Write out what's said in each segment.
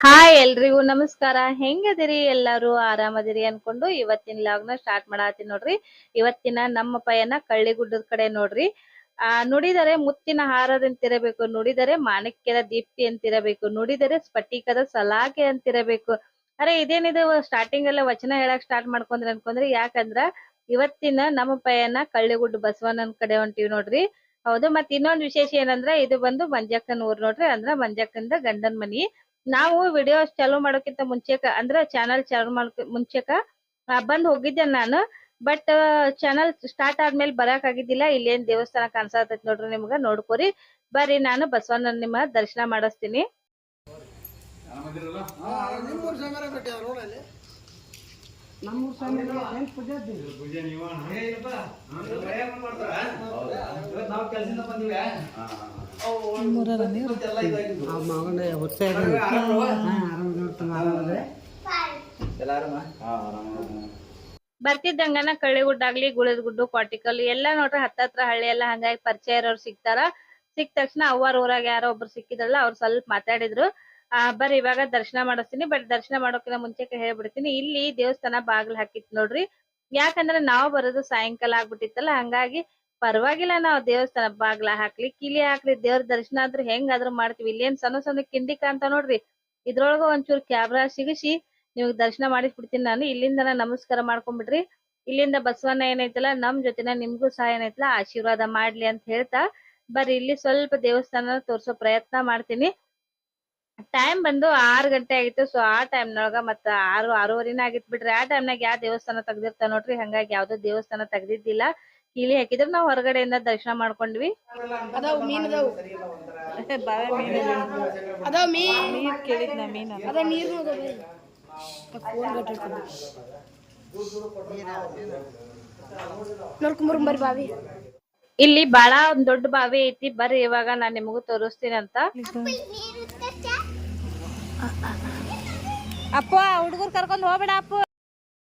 Hi ಎಲ್ರಿಗೂ ನಮಸ್ಕಾರ. ಹೆಂಗದಿರಿ? ಎಲ್ಲಾರು ಆರಾಮದಿರಿ ಅನ್ಕೊಂಡು ಇವತ್ತಿನ ಲಾಗ್ನ ಸ್ಟಾರ್ಟ್ ಮಾಡಾತೀನಿ ನೋಡ್ರಿ. ಇವತ್ತಿನ ನಮ್ಮ ಪಯಣ ಕಳ್ಳಿಗುಡ್ಡದ ಕಡೆ ನೋಡ್ರಿ. ಆ, ನುಡಿದರೆ ಮುತ್ತಿನ ಹಾರದಂತಿರಬೇಕು, ನುಡಿದರೆ ಮಾಣಿಕ್ಯದ ದೀಪ್ತಿ ಅಂತಿರಬೇಕು, ನುಡಿದರೆ ಸ್ಫಟಿಕದ ಸಲಾಕೆ ಅಂತಿರಬೇಕು. ಅರೆ, ಇದೇನಿದು ಸ್ಟಾರ್ಟಿಂಗ್ ಅಲ್ಲೇ ವಚನ ಹೇಳಕ್ ಸ್ಟಾರ್ಟ್ ಮಾಡ್ಕೊಂಡ್ರಿ ಅನ್ಕೊಂಡ್ರಿ? ಯಾಕಂದ್ರ ಇವತ್ತಿನ ನಮ್ಮ ಪಯಣ ಕಳ್ಳಿಗುಡ್ಡ ಬಸವಣ್ಣನ ಕಡೆ ಹೊಂಟಿವಿ ನೋಡ್ರಿ. ಹೌದು ಮತ್ ಇನ್ನೊಂದ್ ವಿಶೇಷ ಏನಂದ್ರ, ಇದು ಬಂದು ಮಂಜಕ್ಕನ ಊರ್ ನೋಡ್ರಿ. ಅಂದ್ರ ಮಂಜಕ್ಕಂದ ಗಂಡನ್ ಮನಿ. ನಾವು ವಿಡಿಯೋ ಚಾಲೂ ಮಾಡೋಕ್ಕಿಂತ ಮುಂಚೆಕ, ಅಂದ್ರ ಚಾನಲ್ ಚಾಲೂ ಮಾಡೋಕ್ ಮುಂಚೆಕ ಬಂದ್ ಹೋಗಿದ್ದೆ ನಾನು. ಬಟ್ ಚಾನಲ್ ಸ್ಟಾರ್ಟ್ ಆದ್ಮೇಲೆ ಬರಕ್ ಆಗಿದ್ದಿಲ್ಲ. ಇಲ್ಲೇನ್ ದೇವಸ್ಥಾನ ಕಾಣಿಸತೈತಿ ನೋಡ್ರಿ ನಿಮ್ಗ ನೋಡ್ಕೋರಿ. ಬರ್ರಿ ನಾನು ಬಸವಣ್ಣ ನಿಮ್ಮ ದರ್ಶನ ಮಾಡಿಸ್ತೀನಿ. ಬರ್ತಿದ್ದಂಗನ ಕಳ್ಳಿಗುಡ್ಡ ಆಗ್ಲಿ ಗುಳದ ಗುಡ್ಡು ಕ್ವಾಟಿಕಲ್ ಎಲ್ಲಾ ನೋಡ್ರಿ ಹತ್ತತ್ರ ಹಳ್ಳಿ ಎಲ್ಲಾ ಹಂಗಾಗಿ ಪರಿಚಯ ಇರೋರ್ ಸಿಗ್ತಾರ. ಸಿಕ್ಕ ತಕ್ಷಣ ಅವ್ವಾರ ಊರಾಗ ಯಾರೋ ಒಬ್ರು ಸಿಕ್ಕಿದ್ರಲ್ಲ ಅವ್ರು ಸ್ವಲ್ಪ ಮಾತಾಡಿದ್ರು. ಆ, ಬರ್ರಿ ಇವಾಗ ದರ್ಶನ ಮಾಡಿಸ್ತೀನಿ, ಬಟ್ ದರ್ಶನ ಮಾಡೋಕಿನ ಮುಂಚೆ ಹೇಳ್ಬಿಡ್ತೀನಿ. ಇಲ್ಲಿ ದೇವಸ್ಥಾನ ಬಾಗ್ಲ ಹಾಕಿತ್ ನೋಡ್ರಿ. ಯಾಕಂದ್ರೆ ನಾವು ಬರೋದು ಸಾಯಂಕಾಲ ಆಗ್ಬಿಟ್ಟಿತ್ತಲ್ಲ, ಹಂಗಾಗಿ ಪರವಾಗಿಲ್ಲ ನಾವು ದೇವಸ್ಥಾನ ಬಾಗ್ಲ ಹಾಕ್ಲಿ, ಕಿಲಿ ಹಾಕ್ಲಿ. ದೇವ್ರ ದರ್ಶನ ಆದ್ರೂ ಹೆಂಗಾದ್ರೂ ಮಾಡ್ತೀವಿ. ಇಲ್ಲೇನ್ ಸಣ್ಣ ಸಣ್ಣ ಕಿಂಡಿ ಅಂತ ನೋಡ್ರಿ. ಇದ್ರೊಳಗ ಒಂಚೂರು ಕ್ಯಾಮ್ರಾ ಸಿಗಿಸಿ ನಿಮ್ಗ್ ದರ್ಶನ ಮಾಡಿಸ್ಬಿಡ್ತೀನಿ ನಾನು. ಇಲ್ಲಿಂದ ನಮಸ್ಕಾರ ಮಾಡ್ಕೊಂಡ್ಬಿಡ್ರಿ ಇಲ್ಲಿಂದ ಬಸವಣ್ಣ ಏನೈತಲ್ಲ ನಮ್ ಜೊತೆನ ನಿಮ್ಗೂ ಸಹ ಏನೈತಲ್ಲ ಆಶೀರ್ವಾದ ಮಾಡ್ಲಿ ಅಂತ ಹೇಳ್ತಾ ಬರ್ರಿ. ಇಲ್ಲಿ ಸ್ವಲ್ಪ ದೇವಸ್ಥಾನ ತೋರ್ಸೋ ಪ್ರಯತ್ನ ಮಾಡ್ತೀನಿ. ಟೈಮ್ ಬಂದು ಆರ್ ಗಂಟೆ ಆಗಿತ್ತು. ಸೊ ಆ ಟೈಮ್ ನೊಳಗ ಮತ್ತ ಆರು ಆರೂವರೆನ ಆಗಿತ್ ಬಿಡ್ರಿ. ಆ ಟೈಮ್ನಾಗ ಯಾವ ದೇವಸ್ಥಾನ ತೆಗ್ದಿರ್ತಾವ ನೋಡ್ರಿ. ಹಂಗಾಗಿ ಯಾವ್ದೋ ದೇವಸ್ಥಾನ ತೆಗ್ದಿದ್ದಿಲ್ಲ. ಕೀಲಿ ಹಾಕಿದ್ರ ನಾವ್ ಹೊರಗಡೆಯಿಂದ ದರ್ಶನ ಮಾಡ್ಕೊಂಡ್ವಿ. ಅದಾವ ಮೀನ್ ನೋಡ್ಕೊಂಬರ್ರಿ ಬಾವಿ. ಇಲ್ಲಿ ಬಾಳ ಒಂದ್ ದೊಡ್ಡ ಬಾವಿ ಐತಿ ಬರ್ರಿ ಇವಾಗ ನಾನ್ ನಿಮಗೂ ತೋರಿಸ್ತೀನಿ ಅಂತ. ಅಪ್ಪ ಹುಡುಗರ್ ಕರ್ಕೊಂಡ್ ಹೋಗ್ಬೇಡ ಅಪ್ಪ.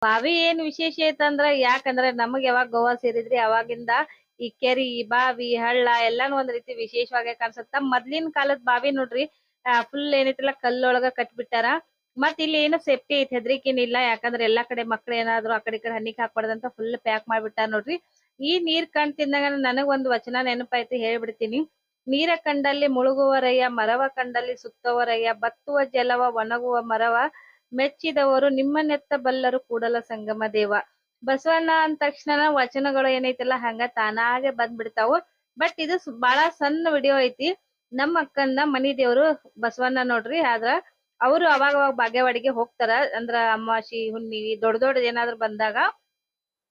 ಬಾವಿ ಏನ್ ವಿಶೇಷ ಐತಂದ್ರ ಯಾಕಂದ್ರ ನಮಗ್ ಯಾವಾಗ ಗೋವಾ ಸೇರಿದ್ರಿ ಅವಾಗಿಂದ ಈ ಕೆರಿ ಬಾವಿ ಹಳ್ಳ ಎಲ್ಲಾನು ಒಂದ್ ರೀತಿ ವಿಶೇಷವಾಗಿ ಕಾಣಿಸುತ್ತ. ಮೊದ್ಲಿನ ಕಾಲದ ಬಾವಿ ನೋಡ್ರಿ ಫುಲ್ ಏನೈತಿಲ್ಲ ಕಲ್ಲೊಳಗ ಕಟ್ಬಿಟ್ಟಾರ. ಮತ್ ಇಲ್ಲಿ ಏನು ಸೇಫ್ಟಿ ಐತಿ ಹೆದ್ರಿಕೇನಿಲ್ಲ ಯಾಕಂದ್ರ ಎಲ್ಲಾ ಕಡೆ ಮಕ್ಳು ಏನಾದ್ರು ಆ ಕಡೆ ಈ ಕಡೆ ಹನಿಕ್ ಹಾಕ್ಬಾರ್ದಂತ ಫುಲ್ ಪ್ಯಾಕ್ ಮಾಡ್ಬಿಟ್ಟ ನೋಡ್ರಿ. ಈ ನೀರ್ ಕಣ್ ತಿಂದಾಗ ನನಗ್ ಒಂದ್ ವಚನ ನೆನಪಾಯ್ತು, ಹೇಳ್ಬಿಡ್ತೀನಿ. ನೀರ ಕಂಡಲ್ಲಿ ಮುಳುಗುವರಯ್ಯ, ಮರವ ಕಂಡಲ್ಲಿ ಸುತ್ತವರಯ್ಯ, ಬತ್ತುವ ಜಲವ, ಒಣಗುವ ಮರವ, ಮೆಚ್ಚಿದವರು ನಿಮ್ಮನ್ನೆತ್ತ ಬಲ್ಲರು ಕೂಡಲ ಸಂಗಮ ದೇವ. ಬಸವಣ್ಣ ಅಂದ ತಕ್ಷಣ ವಚನಗಳು ಏನೈತಿಲ್ಲ, ಹಂಗ ತಾನಾಗೆ ಬಂದ್ಬಿಡ್ತಾವು. ಬಟ್ ಇದು ಬಹಳ ಸಣ್ಣ ವಿಡಿಯೋ ಐತಿ. ನಮ್ಮ ಅಕ್ಕನ ಮನಿ ದೇವ್ರು ಬಸವಣ್ಣ ನೋಡ್ರಿ, ಆದ್ರ ಅವರು ಅವಾಗ ಅವಾಗ ಬಾಗೇವಾಡಿಗೆ ಹೋಗ್ತಾರ. ಅಂದ್ರ ಅಮಾವಾಸಿ ಹುಣ್ಣಿವಿ ದೊಡ್ಡ ದೊಡ್ಡ ಏನಾದ್ರು ಬಂದಾಗ.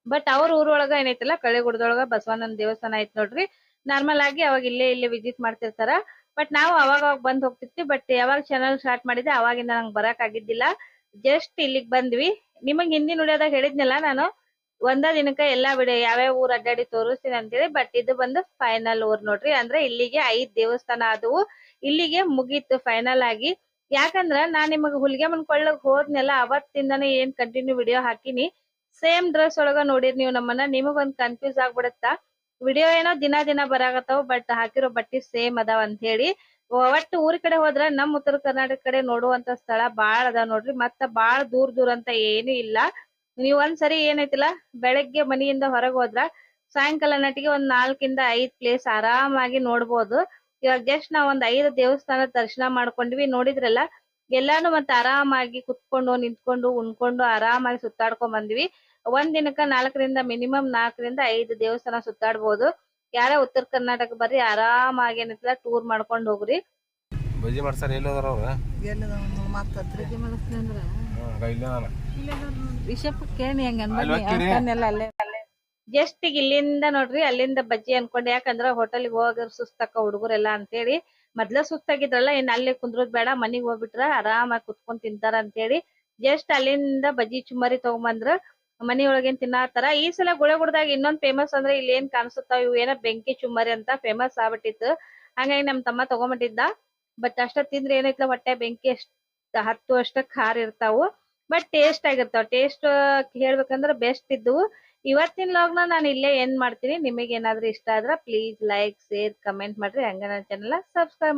ಬಟ್ ಅವ್ರ ಊರೊಳಗ ಏನೈತಲ್ಲ ಕಳೆಗುಡದೊಳಗ ಬಸವಣ್ಣನ ದೇವಸ್ಥಾನ ಐತ್ ನೋಡ್ರಿ. ನಾರ್ಮಲ್ ಆಗಿ ಅವಾಗ ಇಲ್ಲೇ ಇಲ್ಲೇ ವಿಸಿಟ್ ಮಾಡ್ತಿರ್ತಾರ. ಬಟ್ ನಾವು ಅವಾಗ ಅವಾಗ ಬಂದ್ ಹೋಗ್ತಿರ್ತೀವಿ ಬಟ್ ಯಾವಾಗ ಚಾನಲ್ ಸ್ಟಾರ್ಟ್ ಮಾಡಿದೆ ಅವಾಗಿಂದ ನಂಗ್ ಬರಕ್ ಆಗಿದ್ದಿಲ್ಲ. ಜಸ್ಟ್ ಇಲ್ಲಿಗ್ ಬಂದ್ವಿ. ನಿಮಗ್ ಹಿಂದಿನ ಉಳಿಯೋದಾಗ ಹೇಳಿದ್ನಲ್ಲ ನಾನು. ಒಂದ ದಿನಕ್ಕ ಎಲ್ಲಾ ವಿಡಿಯೋ ಯಾವ್ಯಾವ ಊರ್ ಅಡ್ಡಾಡಿ ತೋರಿಸ್ತೀನಿ ಅಂತೇಳಿ ಬಟ್ ಇದು ಬಂದು ಫೈನಲ್ ಊರ್ ನೋಡ್ರಿ. ಅಂದ್ರೆ ಇಲ್ಲಿಗೆ ಐದ್ ದೇವಸ್ಥಾನ ಆದವು. ಇಲ್ಲಿಗೆ ಮುಗೀತು ಫೈನಲ್ ಆಗಿ. ಯಾಕಂದ್ರ ನಾ ನಿಮಗ್ ಹುಲಿಗೆಮ್ಮನ್ ಕೊಳ್ಳಕ್ ಹೋದ್ನೆಲ್ಲ ಅವತ್ತಿಂದಾನೇ ಏನ್ ಕಂಟಿನ್ಯೂ ವಿಡಿಯೋ ಹಾಕಿನಿ. ಸೇಮ್ ಡ್ರೆಸ್ ಒಳಗ ನೋಡಿರ್ ನೀವು ನಮ್ಮನ್ನ, ನಿಮಗೊಂದ್ ಕನ್ಫ್ಯೂಸ್ ಆಗ್ಬಿಡತ್ತ? ವಿಡಿಯೋ ಏನೋ ದಿನ ದಿನ ಬರಾಕತ್ತಾವ ಬಟ್ ಹಾಕಿರೋ ಬಟ್ಟಿ ಸೇಮ್ ಅದಾವ ಅಂತ ಹೇಳಿ. ಒಟ್ಟು ಊರ ಕಡೆ ಹೋದ್ರ ನಮ್ ಉತ್ತರ ಕರ್ನಾಟಕ ಕಡೆ ನೋಡುವಂತ ಸ್ಥಳ ಬಾಳ ಅದಾವ ನೋಡ್ರಿ. ಮತ್ತ ಬಾಳ ದೂರ ದೂರ ಅಂತ ಏನು ಇಲ್ಲ. ನೀವ್ ಒಂದ್ಸರಿ ಏನೈತಿಲ್ಲ, ಬೆಳಗ್ಗೆ ಮನಿಯಿಂದ ಹೊರಗ್ ಹೋದ್ರ ಸಾಯಂಕಾಲ ನಟಿಗೆ ಒಂದ್ ನಾಲ್ಕಿಂದ ಐದ್ ಪ್ಲೇಸ್ ಆರಾಮಾಗಿ ನೋಡ್ಬೋದು. ಇವಾಗ ಜಸ್ಟ್ ನಾವ್ ಒಂದ್ ಐದು ದೇವಸ್ಥಾನ ದರ್ಶನ ಮಾಡ್ಕೊಂಡ್ವಿ ನೋಡಿದ್ರಲ್ಲ? ಎಲ್ಲಾನು ಮತ್ತೆ ಆರಾಮಾಗಿ ಕುತ್ಕೊಂಡು ನಿಂತ್ಕೊಂಡು ಉಣ್ಕೊಂಡು ಆರಾಮಾಗಿ ಸುತ್ತಾಡ್ಕೊಂಡ್ ಬಂದ್ವಿ ಒಂದ್ ದಿನಕ್ಕ ನಾಲ್ಕರಿಂದ ಮಿನಿಮಮ್ ನಾಲ್ಕರಿಂದ ಐದು ದೇವಸ್ಥಾನ ಸುತ್ತಾಡ್ಬೋದು. ಯಾರ ಉತ್ತರ ಕರ್ನಾಟಕ ಬರ್ರಿ ಆರಾಮಾಗಿ ಏನೈತಿಲ್ಲ ಟೂರ್ ಮಾಡ್ಕೊಂಡ್ ಹೋಗ್ರಿ. ಬಜಿ ಮಾಡ್ಸಾರ ಎಲ್ಲಿ ಹೋದ್ರ ಅವ್ರ? ವಿಷಪ್ ಕೇಳಿ ಹೆಂಗ ಅಂದ್ರೆ ಹೋಗ್ತೀರಿ? ಅಲ್ಲೇ ಜಸ್ಟ್ ಈಗ ಇಲ್ಲಿಂದ ನೋಡ್ರಿ, ಅಲ್ಲಿಂದ ಬಜ್ಜಿ ಅನ್ಕೊಂಡೆ. ಯಾಕಂದ್ರ ಹೋಟೆಲ್ಗೆ ಹೋಗೋರ್ ಸುಸ್ತಕ್ಕ ಹುಡುಗರೆಲ್ಲಾ ಅಂತೇಳಿ, ಮೊದ್ಲ ಸುಸ್ತಾಗಿದ್ರಲ್ಲ, ಇನ್ ಅಲ್ಲೇ ಕುಂದ್ರೋದ್ ಬೇಡ, ಮನಿಗ್ ಹೋಗ್ಬಿಟ್ರ ಆರಾಮಾಗಿ ಕುತ್ಕೊಂಡ್ ತಿಂತಾರ ಅಂತೇಳಿ ಜಸ್ಟ್ ಅಲ್ಲಿಂದ ಬಜ್ಜಿ ಚುಮ್ಮರಿ ತಗೊಂಬಂದ್ರ ಮನಿ ಒಳಗೇನ್ ತಿನ್ನಾತಾರ. ಈ ಸಲ ಗುಳೆಗುಡ್ದಾಗ ಇನ್ನೊಂದ್ ಫೇಮಸ್ ಅಂದ್ರೆ ಇಲ್ಲಿ ಏನ್ ಕಾಣಿಸುತ್ತಾವ, ಇವು ಏನೋ ಬೆಂಕಿ ಚುಮ್ಮರಿ ಅಂತ ಫೇಮಸ್ ಆಗ್ಬಿಟ್ಟಿತ್ತು. ಹಂಗಾಗಿ ನಮ್ ತಮ್ಮ ತಗೊಂಬಿಟ್ಟಿದ್ದ ಬಟ್ ಅಷ್ಟ ತಿಂದ್ರೆ ಏನೈತ್ಲ ಹೊಟ್ಟೆ ಬೆಂಕಿ ಅಷ್ಟ್, ಹತ್ತು ಅಷ್ಟ ಖಾರ ಇರ್ತಾವು. ಬಟ್ ಟೇಸ್ಟ್ ಆಗಿರ್ತಾವ. ಟೇಸ್ಟ್ ಹೇಳ್ಬೇಕಂದ್ರ ಬೆಸ್ಟ್ ಇದ್ದವು ಇವತ್ತಿನ ಲಾಗ್ನ ನಾನು ಇಲ್ಲೇ ಎಂಡ್ ಮಾಡ್ತೀನಿ. ನಿಮಗೆ ಏನಾದ್ರೂ ಇಷ್ಟ ಆದ್ರ ಪ್ಲೀಸ್ ಲೈಕ್ ಶೇರ್ ಕಮೆಂಟ್ ಮಾಡ್ರಿ. ಹಂಗ ನನ್ನ ಚಾನಲ್ ಸಬ್ಸ್ಕ್ರೈಬ್